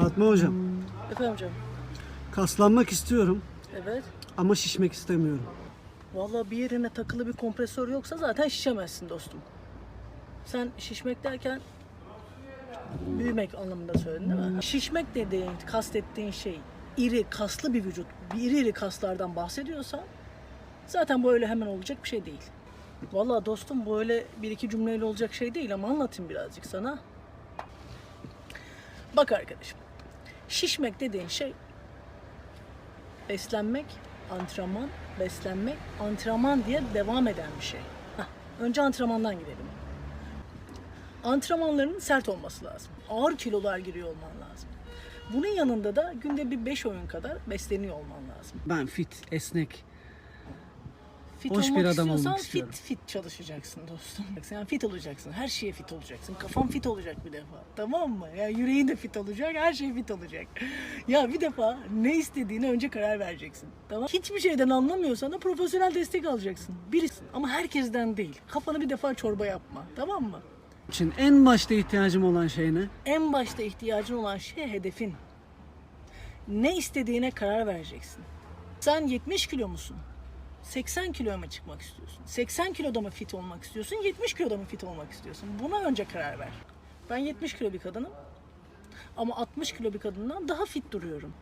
Fatma hocam, Efendim canım. kaslanmak istiyorum Evet. ama şişmek istemiyorum. Vallahi bir yerine takılı bir kompresör yoksa zaten şişemezsin dostum. Sen şişmek derken büyümek anlamında söyledin değil mi? Şişmek dediğin, kastettiğin şey iri, kaslı bir vücut, bir iri iri kaslardan bahsediyorsan zaten bu öyle hemen olacak bir şey değil. Vallahi dostum bu öyle bir iki cümleyle olacak şey değil ama anlatayım birazcık sana. Bak arkadaşım, şişmek dediğin şey beslenmek, antrenman, beslenmek, antrenman diye devam eden bir şey. Hah, önce antrenmandan gidelim. Antrenmanların sert olması lazım. Ağır kilolar giriyor olman lazım. Bunun yanında da günde bir 5 oyun kadar besleniyor olman lazım. Ben fit, esnek. Fit Hoş bir olmak adam olmak istiyorsan istiyorum. fit fit çalışacaksın dostum. Yani fit olacaksın. Her şeye fit olacaksın. Kafan fit olacak bir defa. Tamam mı? Ya yüreğin de fit olacak. Her şey fit olacak. Ya bir defa ne istediğine önce karar vereceksin. Tamam? Hiçbir şeyden anlamıyorsan da profesyonel destek alacaksın. Birisin. Ama herkesten değil. Kafanı bir defa çorba yapma. Tamam mı? için en başta ihtiyacım olan şey ne? En başta ihtiyacın olan şey hedefin. Ne istediğine karar vereceksin. Sen 70 kilo musun? 80 kiloya mı çıkmak istiyorsun? 80 kiloda mı fit olmak istiyorsun? 70 kiloda mı fit olmak istiyorsun? Buna önce karar ver. Ben 70 kilo bir kadınım. Ama 60 kilo bir kadından daha fit duruyorum.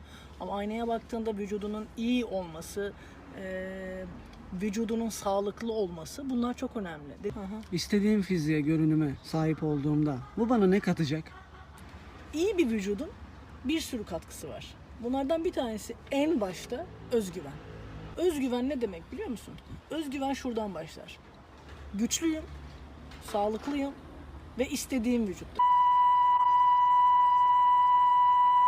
Ama aynaya baktığında vücudunun iyi olması, eee, vücudunun sağlıklı olması bunlar çok önemli. İstediğim fiziğe, görünüme sahip olduğumda bu bana ne katacak? iyi bir vücudun bir sürü katkısı var. Bunlardan bir tanesi en başta özgüven. Özgüven ne demek biliyor musun? Özgüven şuradan başlar. Güçlüyüm, sağlıklıyım ve istediğim vücutta.